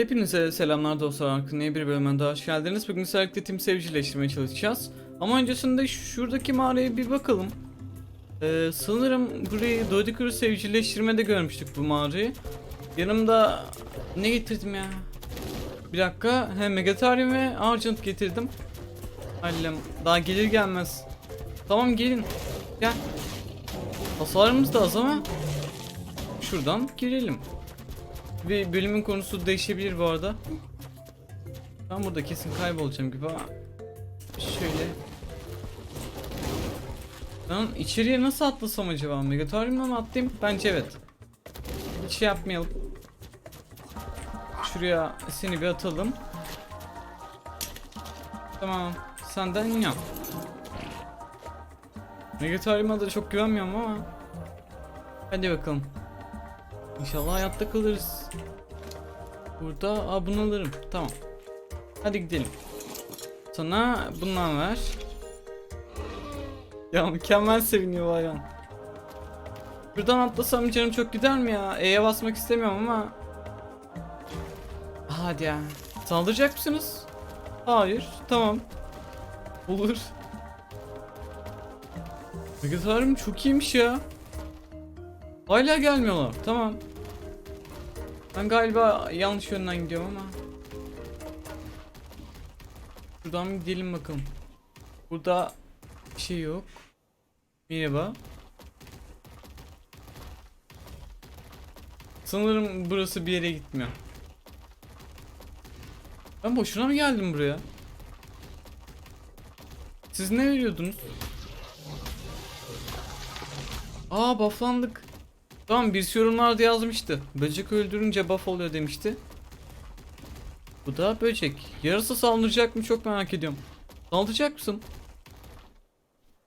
Hepinize selamlar dostlar. Arkın bir bölümden daha hoş geldiniz. Bugün özellikle tim sevcileştirmeye çalışacağız. Ama öncesinde şuradaki mağaraya bir bakalım. Ee, sanırım burayı Dodicur'u sevcilleştirmede görmüştük bu mağarayı. Yanımda ne getirdim ya? Bir dakika. Hem Megatarium ve Argent getirdim. Hallem. Daha gelir gelmez. Tamam gelin. Gel. Hasarımız da az ama şuradan girelim. Ve bölümün konusu değişebilir bu arada. Ben burada kesin kaybolacağım gibi ama şöyle. Ben içeriye nasıl atlasam acaba? Megatarium'la mı atlayayım? Bence evet. Hiç şey yapmayalım. Şuraya seni bir atalım. Tamam. Senden yap. Megatarium'a da çok güvenmiyorum ama. Hadi bakalım. İnşallah hayatta kalırız. Burada aa, bunu alırım. Tamam. Hadi gidelim. Sana bundan ver. Ya mükemmel seviniyor bu hayvan. Buradan atlasam canım çok gider mi ya? E'ye basmak istemiyorum ama. Hadi ya. Saldıracak mısınız? Hayır. Tamam. Olur. Megatarım çok iyiymiş ya. Hala gelmiyorlar. Tamam. Ben galiba yanlış yönden gidiyorum ama. Şuradan gidelim bakalım. Burada bir şey yok. Merhaba. Sanırım burası bir yere gitmiyor. Ben boşuna mı geldim buraya? Siz ne veriyordunuz? Aa bufflandık. Tamam birisi yorumlarda yazmıştı. Böcek öldürünce buff oluyor demişti. Bu da böcek. Yarısı saldıracak mı çok merak ediyorum. Saldıracak mısın?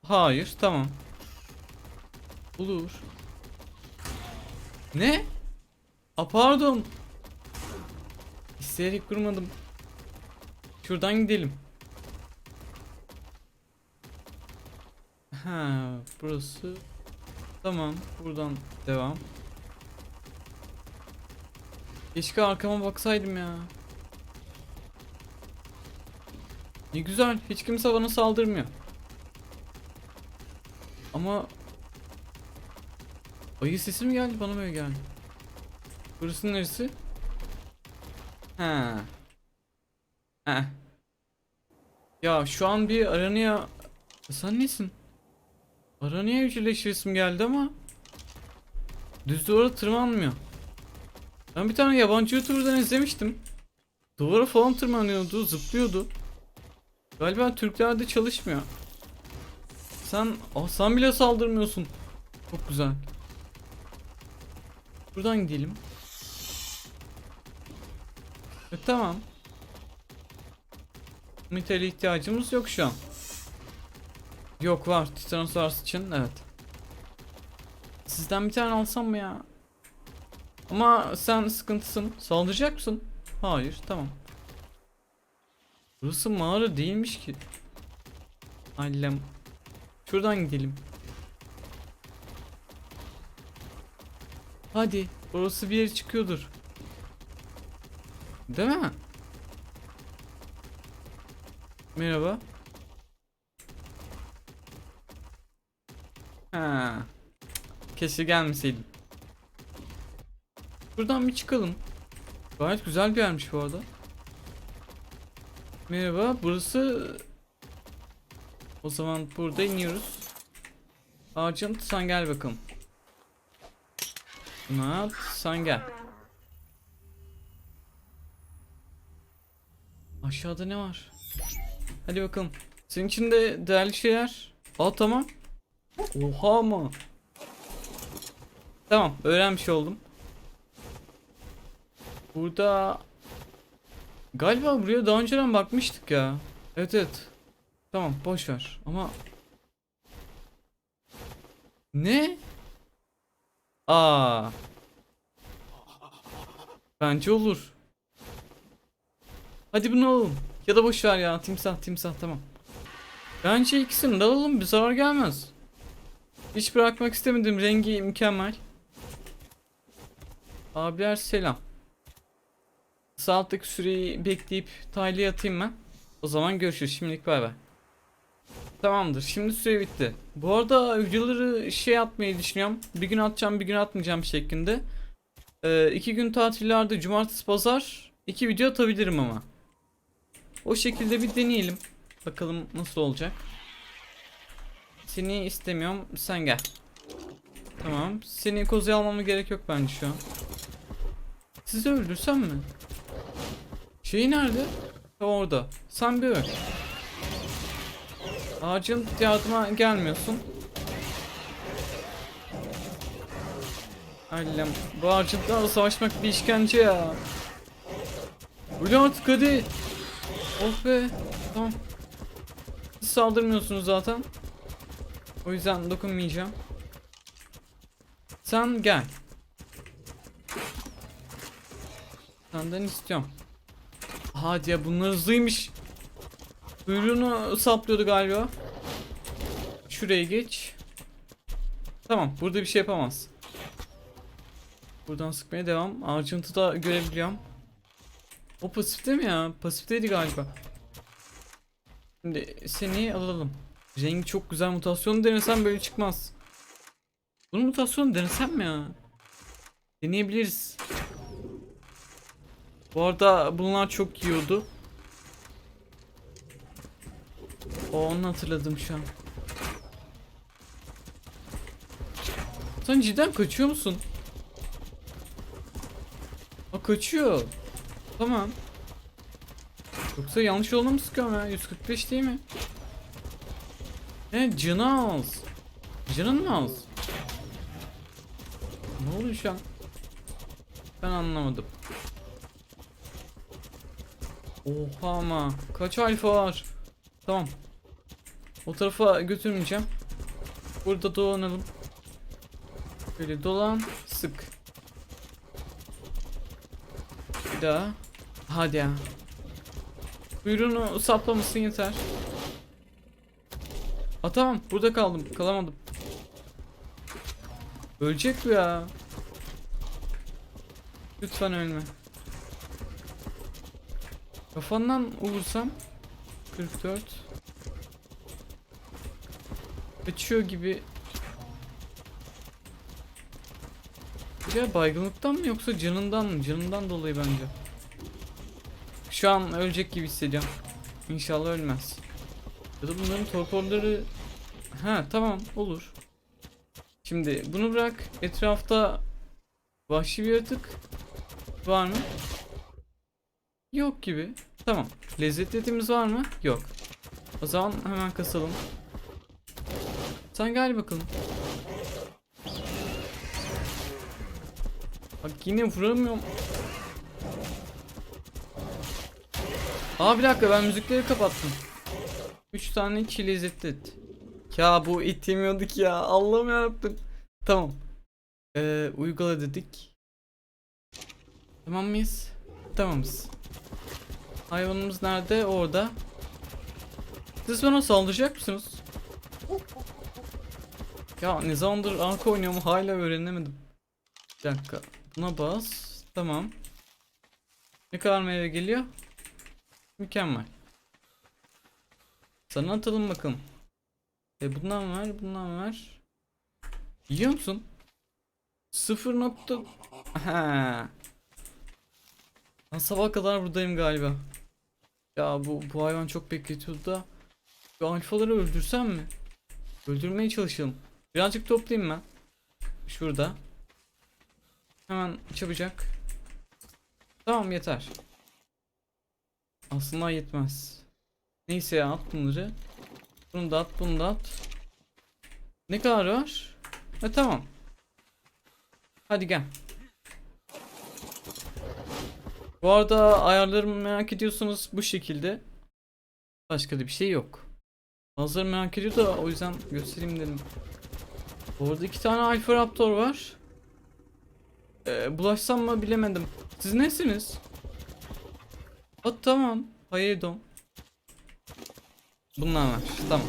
Hayır tamam. Olur. Ne? A pardon. İsteyerek kurmadım. Şuradan gidelim. Ha, burası Tamam, buradan devam. Keşke arkama baksaydım ya. Ne güzel, hiç kimse bana saldırmıyor. Ama ayı sesi mi geldi bana mı geldi? Burası neresi? Ha. Ha. Ya şu an bir aranıyor. Sen nesin? Aranıyor evcilleşiresim geldi ama Düz duvara tırmanmıyor. Ben bir tane yabancı youtuberdan izlemiştim. Duvara falan tırmanıyordu, zıplıyordu. Galiba Türklerde çalışmıyor. Sen, oh, sen bile saldırmıyorsun. Çok güzel. Buradan gidelim. E, tamam. Metale ihtiyacımız yok şu an. Yok var Titanosaurus için evet. Sizden bir tane alsam mı ya? Ama sen sıkıntısın. Saldıracak mısın? Hayır tamam. Burası mağara değilmiş ki. Allem. Şuradan gidelim. Hadi. Orası bir yere çıkıyordur. Değil mi? Merhaba. Ha. Keşke gelmeseydim. Buradan bir çıkalım. Gayet güzel bir yermiş bu arada. Merhaba, burası... O zaman burada iniyoruz. Ağacım sen gel bakalım. Buna sen gel. Aşağıda ne var? Hadi bakalım. Senin için de değerli şeyler. Aa tamam. Oha mı? Tamam öğrenmiş oldum. Burada galiba buraya daha önceden bakmıştık ya. Evet evet. Tamam boş ver ama ne? Aa. Bence olur. Hadi bunu alalım. Ya da boş ver ya. Timsah timsah tamam. Bence ikisini de alalım. Bir zarar gelmez. Hiç bırakmak istemedim. Rengi mükemmel. Abiler selam. Sağ alttaki süreyi bekleyip tayliye atayım ben. O zaman görüşürüz. Şimdilik bay bay. Tamamdır. Şimdi süre bitti. Bu arada videoları şey atmayı düşünüyorum. Bir gün atacağım bir gün atmayacağım şeklinde. Ee, iki gün tatillerde cumartesi pazar iki video atabilirim ama. O şekilde bir deneyelim. Bakalım nasıl olacak. Seni istemiyorum. Sen gel. Tamam. Seni kozaya almama gerek yok bence şu an. Sizi öldürsem mi? Şey nerede? Orada. Sen bir öl. Ağacın yardıma gelmiyorsun. Allem bu ağacınlarla savaşmak bir işkence ya. Öyle artık hadi. Oh be. Tamam. Siz saldırmıyorsunuz zaten. O yüzden dokunmayacağım. Sen gel. Senden istiyorum. Hadi ya bunlar hızlıymış. Kuyruğunu saplıyordu galiba. Şuraya geç. Tamam burada bir şey yapamaz. Buradan sıkmaya devam. Ağacıntı da görebiliyorum. O pasifte mi ya? Pasifteydi galiba. Şimdi seni alalım. Rengi çok güzel mutasyonu denesem böyle çıkmaz. Bunun mutasyonu denesem mi ya? Deneyebiliriz. Bu arada bunlar çok yiyordu. O onu hatırladım şu an. Sen cidden kaçıyor musun? O kaçıyor. Tamam. Yoksa yanlış yoluna mı sıkıyorum ya? 145 değil mi? Ne canı az. Canın mı az? Ne oluyor şu an? Ben anlamadım. Oha ama kaç alfa var? Tamam. O tarafa götürmeyeceğim. Burada dolanalım. Böyle dolan, sık. Bir daha. Hadi ya. Kuyruğunu saplamasın yeter. Tamam burada kaldım. Kalamadım. Ölecek bu ya. Lütfen ölme. Kafandan vurursam 44 Kaçıyor gibi Ya baygınlıktan mı yoksa canından mı? Canından dolayı bence. Şu an ölecek gibi hissediyorum. İnşallah ölmez. Ya da bunların torporları... Ha tamam olur. Şimdi bunu bırak. Etrafta vahşi bir yaratık var mı? Yok gibi. Tamam. Lezzetli etimiz var mı? Yok. O zaman hemen kasalım. Sen gel bakalım. Bak yine vuramıyorum. Aa bir dakika ben müzikleri kapattım. 3 tane kişi lezzetli et. Ya bu et yemiyorduk ya. Allah'ım yarabbim. Tamam. Ee, uygula dedik. Tamam mıyız? Tamamız. Hayvanımız nerede? Orada. Siz bana saldıracak mısınız? Ya ne zamandır arka oynuyorum hala öğrenemedim. Bir dakika. Buna bas. Tamam. Ne kadar meyve geliyor? Mükemmel. Sana atalım bakalım. E bundan ver, bundan ver. Yiyor musun? Sıfır nokta... Ha. Ben sabah kadar buradayım galiba. Ya bu, bu hayvan çok bekletiyordu da. Şu alfaları öldürsem mi? Öldürmeye çalışalım. Birazcık toplayayım ben. Şurada. Hemen çabucak. Tamam yeter. Aslında yetmez. Neyse ya at bunları. Bunu da at bunu da at. Ne kadar var? E tamam. Hadi gel. Bu arada ayarlarımı merak ediyorsanız bu şekilde. Başka da bir şey yok. Bazıları merak ediyor da o yüzden göstereyim dedim. Orada iki tane Alpha Raptor var. Ee, bulaşsam mı bilemedim. Siz nesiniz? Aa, tamam. Pardon. Bunlar var. Tamam.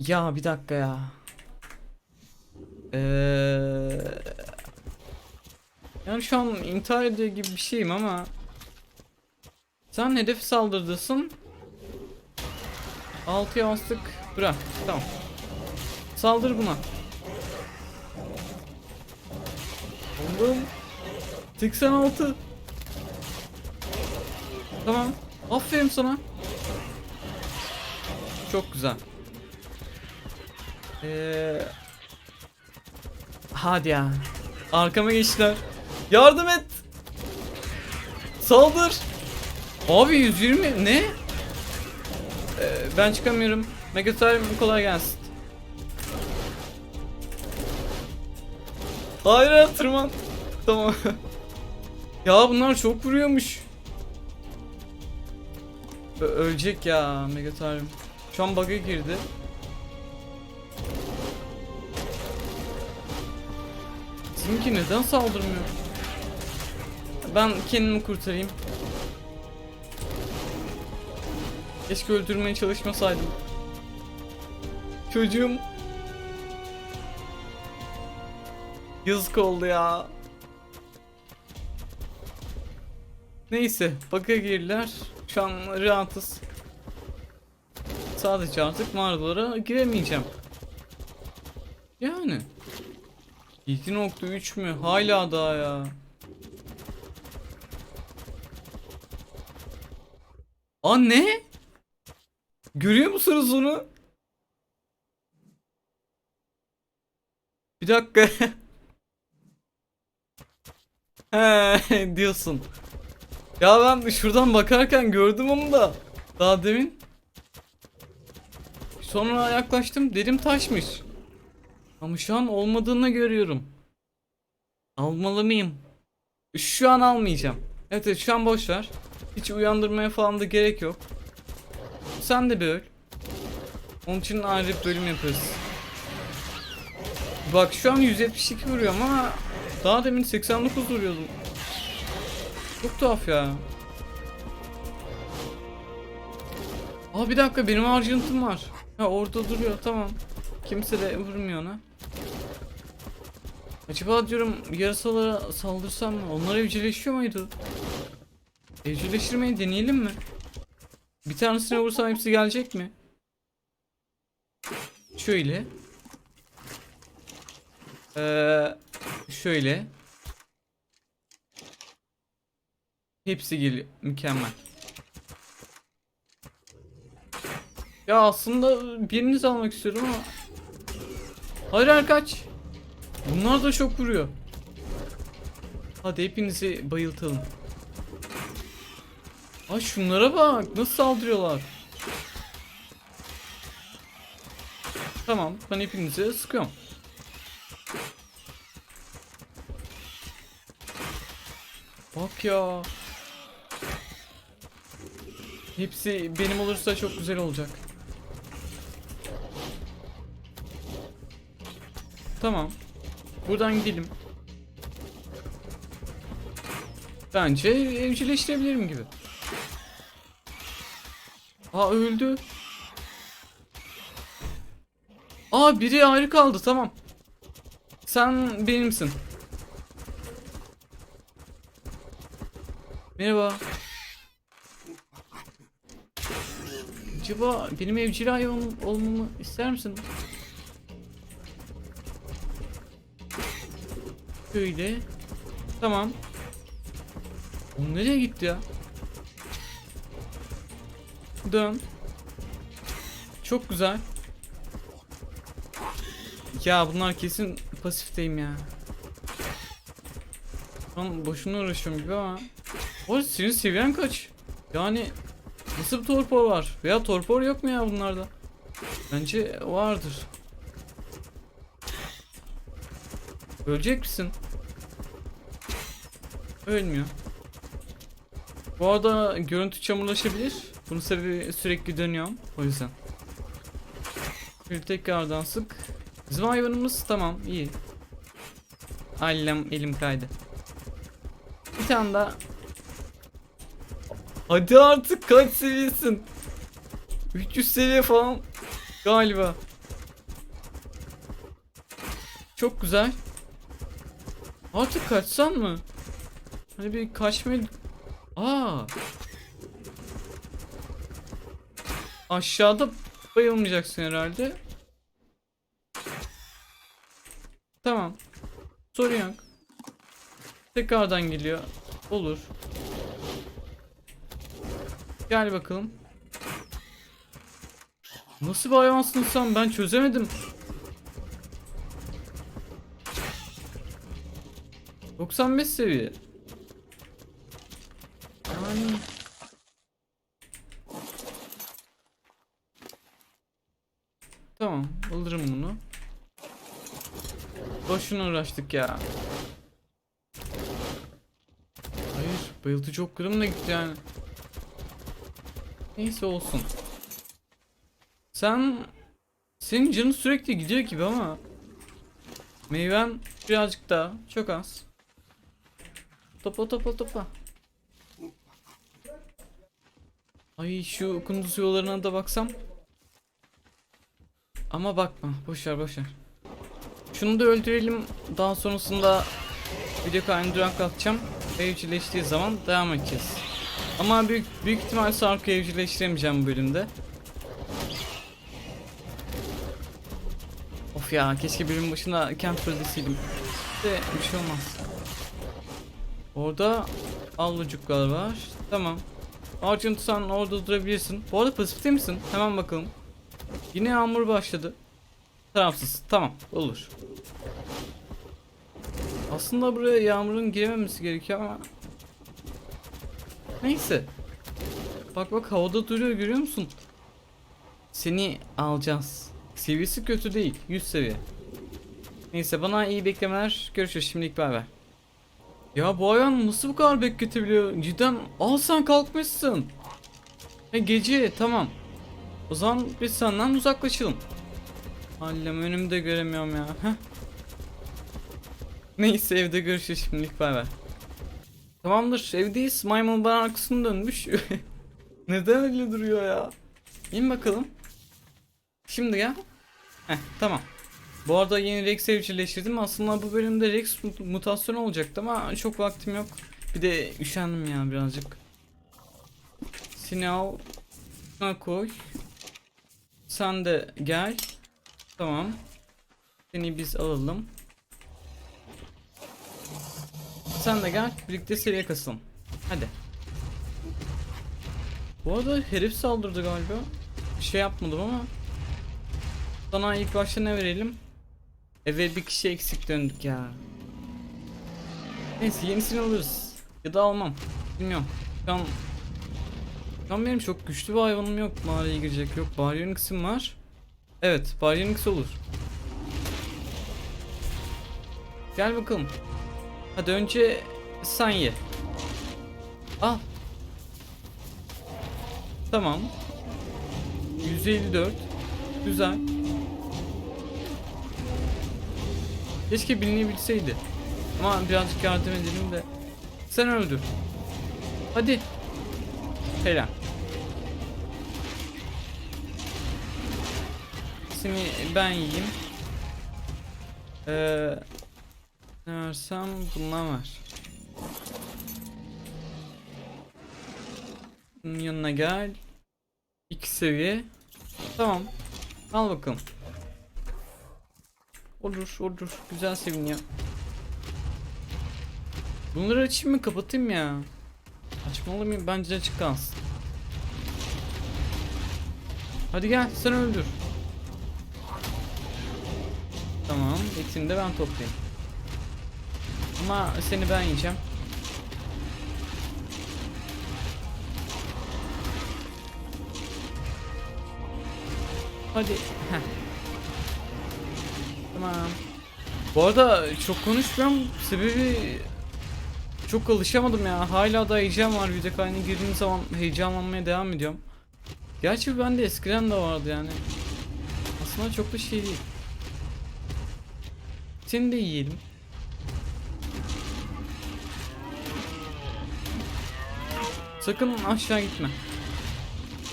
Ya bir dakika ya. Ee... Yani şu an intihar ediyor gibi bir şeyim ama sen hedefi saldırdısın. Altıya bastık. Bırak. Tamam. Saldır buna. Oğlum. 86. Tamam. Aferin sana. Çok güzel. Ee, hadi ya. Arkama geçtiler. Yardım et. Saldır. Abi 120 ne? Ee, ben çıkamıyorum. Megatime kolay gelsin. Hayır, tırman. Tamam. ya bunlar çok vuruyormuş. Ö- ölecek ya Megatime. Şu an bug'a girdi. Bizimki neden saldırmıyor? Ben kendimi kurtarayım. Keşke öldürmeye çalışmasaydım. Çocuğum. Yazık oldu ya. Neyse, baka girdiler. Şu an rahatız. Sadece artık mağaralara giremeyeceğim. Yani. 2.3 mü? Hala daha ya. Aa ne? Görüyor musunuz onu? Bir dakika. He diyorsun. Ya ben şuradan bakarken gördüm onu da. Daha demin. Sonra yaklaştım dedim taşmış. Ama şu an olmadığını görüyorum. Almalı mıyım? Şu an almayacağım. Evet, evet şu an boş ver. Hiç uyandırmaya falan da gerek yok. Sen de bir öl. Onun için ayrı bir bölüm yaparız. Bak şu an 172 vuruyorum ama daha demin 89 vuruyordum. Çok tuhaf ya. Aa bir dakika benim harcıntım var. Ha orada duruyor tamam. Kimse de vurmuyor ona. Acaba diyorum yarasalara saldırsam mı? Onlar evcilleşiyor muydu? Evcilleştirmeyi deneyelim mi? Bir tanesine vursam hepsi gelecek mi? Şöyle. Ee, şöyle. Hepsi geliyor. Mükemmel. Ya aslında birinizi almak istiyorum ama Hayır kaç. Bunlar da çok vuruyor. Hadi hepinizi bayıltalım. Ay şunlara bak nasıl saldırıyorlar. Tamam ben hepinize sıkıyorum. Bak ya. Hepsi benim olursa çok güzel olacak. Tamam. Buradan gidelim. Bence evcilleştirebilirim gibi. Aa öldü. Aa biri ayrı kaldı tamam. Sen benimsin. Merhaba. Acaba benim evcil hayvan olmamı ister misin? Şöyle. Tamam. O nereye gitti ya? Dön. Çok güzel. Ya bunlar kesin pasifteyim ya. Şu an boşuna uğraşıyorum gibi ama. O arada senin seviyen kaç? Yani nasıl bir torpor var? Veya torpor yok mu ya bunlarda? Bence vardır. Ölecek misin? Ölmüyor. Bu arada görüntü çamurlaşabilir. Bunun sebebi sürekli dönüyorum. O yüzden. Bir tekrardan sık. Bizim hayvanımız tamam iyi. Allem elim kaydı. Bir tane daha. Hadi artık kaç seviyesin? 300 seviye falan galiba. Çok güzel. Artık kaçsan mı? Hani bir kaçmayı... Aa. Aşağıda bayılmayacaksın herhalde. Tamam. Sorun yok. Tekrardan geliyor. Olur. Gel bakalım. Nasıl bir hayvansın sen? Ben çözemedim. 95 seviye. Yani... Tamam, alırım bunu. Boşuna uğraştık ya. Hayır, bayıltıcı oklarım da gitti yani. Neyse olsun. Sen... Senin canın sürekli gidiyor gibi ama... Meyven birazcık daha, çok az. Topla topla topla. Ay şu kunduz yollarına da baksam. Ama bakma. Boşver boşver. Şunu da öldürelim. Daha sonrasında video kaydını duraklatacağım. Evcilleştiği zaman devam edeceğiz. Ama büyük büyük ihtimal Sark'ı evcilleştiremeyeceğim bu bölümde. Of ya keşke bölümün başına camp deseydim. De bir şey olmaz. Orada avlucuklar var. Tamam. Argent sen orada durabilirsin. Bu arada pasifikte misin? Hemen bakalım. Yine yağmur başladı. Tarafsız. Tamam. Olur. Aslında buraya yağmurun girememesi gerekiyor ama... Neyse. Bak bak havada duruyor görüyor musun? Seni alacağız. Seviyesi kötü değil. 100 seviye. Neyse bana iyi beklemeler. Görüşürüz şimdilik bay bay. Ya bu hayvan nasıl bu kadar bekletebiliyor? Cidden al sen kalkmışsın. He gece tamam. O zaman biz senden uzaklaşalım. Hallem önümde göremiyorum ya. Neyse evde görüşürüz şimdilik bay bay. Tamamdır evdeyiz. Maymun bana arkasını dönmüş. Neden öyle duruyor ya? İn bakalım. Şimdi gel. Heh tamam. Bu arada yeni Rex evcilleştirdim. Aslında bu bölümde Rex mut- mutasyonu olacaktı ama çok vaktim yok. Bir de üşendim ya birazcık. Seni al. Koy. Sen de gel. Tamam. Seni biz alalım. Sen de gel. Birlikte seviye kasalım. Hadi. Bu arada herif saldırdı galiba. Bir şey yapmadım ama. Sana ilk başta ne verelim? Eve bir kişi eksik döndük ya. Neyse yenisini alırız. Ya da almam. Bilmiyorum. Şu an, şu an benim çok güçlü bir hayvanım yok mağaraya girecek. Yok Baryonyx'im var. Evet Baryonyx olur. Gel bakalım. Hadi önce sen ye. Al. Tamam. 154. Güzel. Keşke bilinebilseydi. Ama birazcık yardım edelim de. Sen öldür. Hadi. Helal. Seni ben yiyeyim. Ee, ne versem bundan ver. Bunun yanına gel. İki seviye. Tamam. Al bakalım. Olur olur. Güzel seviniyor. Bunları açayım mı kapatayım ya? Açmalı mıyım? Bence açık kalsın. Hadi gel sen öldür. Tamam etini de ben toplayayım. Ama seni ben yiyeceğim. Hadi. Heh. Tamam. Bu arada çok konuşmuyorum. Sebebi çok alışamadım ya. Hala da heyecan var. Video kaydına girdiğim zaman heyecanlanmaya devam ediyorum. Gerçi bende eskiden de vardı yani. Aslında çok da şey değil. Seni de yiyelim. Sakın aşağı gitme.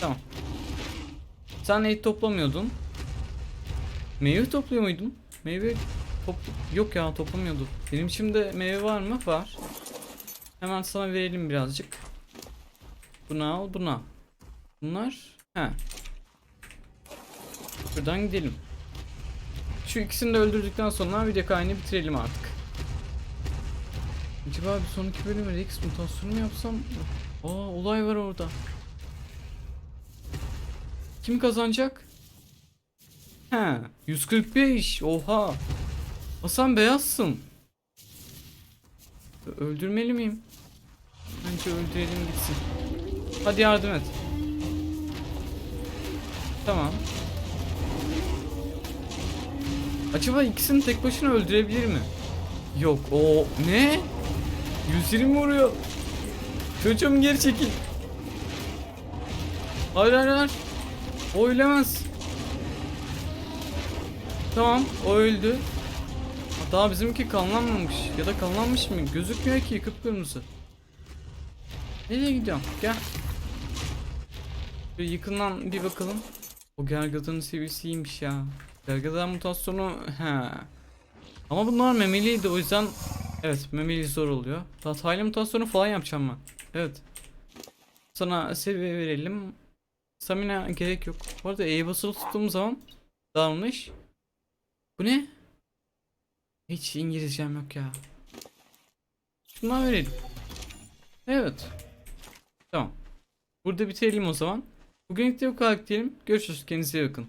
Tamam. Sen et toplamıyordun. Meyve topluyor muydun? Meyve top yok ya toplamıyordu. Benim içimde meyve var mı? Var. Hemen sana verelim birazcık. Bunu al, bunu al. Bunlar, he. Şuradan gidelim. Şu ikisini de öldürdükten sonra video kaynı bitirelim artık. Acaba bir sonraki bölüme Rex mutasyonu mu yapsam? Aa olay var orada. Kim kazanacak? He 145 oha. Hasan beyazsın. Öldürmeli miyim? Bence öldürelim gitsin. Hadi yardım et. Tamam. Acaba ikisini tek başına öldürebilir mi? Yok o ne? 120 vuruyor. Çocuğum geri çekil. Hayır hayır hayır. O ölemez. Tamam o öldü. Ha, Daha bizimki kanlanmamış ya da kanlanmış mı? Gözükmüyor ki kıpkırmızı. Nereye gidiyorsun? Gel. Bir yakından bir bakalım. O gergadanın seviyesi iyiymiş ya. Gergadan mutasyonu he. Ama bunlar memeliydi o yüzden evet memeli zor oluyor. Hataylı mutasyonu falan yapacağım ben. Evet. Sana seviye verelim. Stamina gerek yok. Bu arada E'ye basılı tuttuğum zaman davranış. Bu ne? Hiç İngilizcem yok ya. Şundan verelim. Evet. Tamam. Burada bitirelim o zaman. Bugünlük de bu kadar diyelim. Görüşürüz. Kendinize iyi bakın.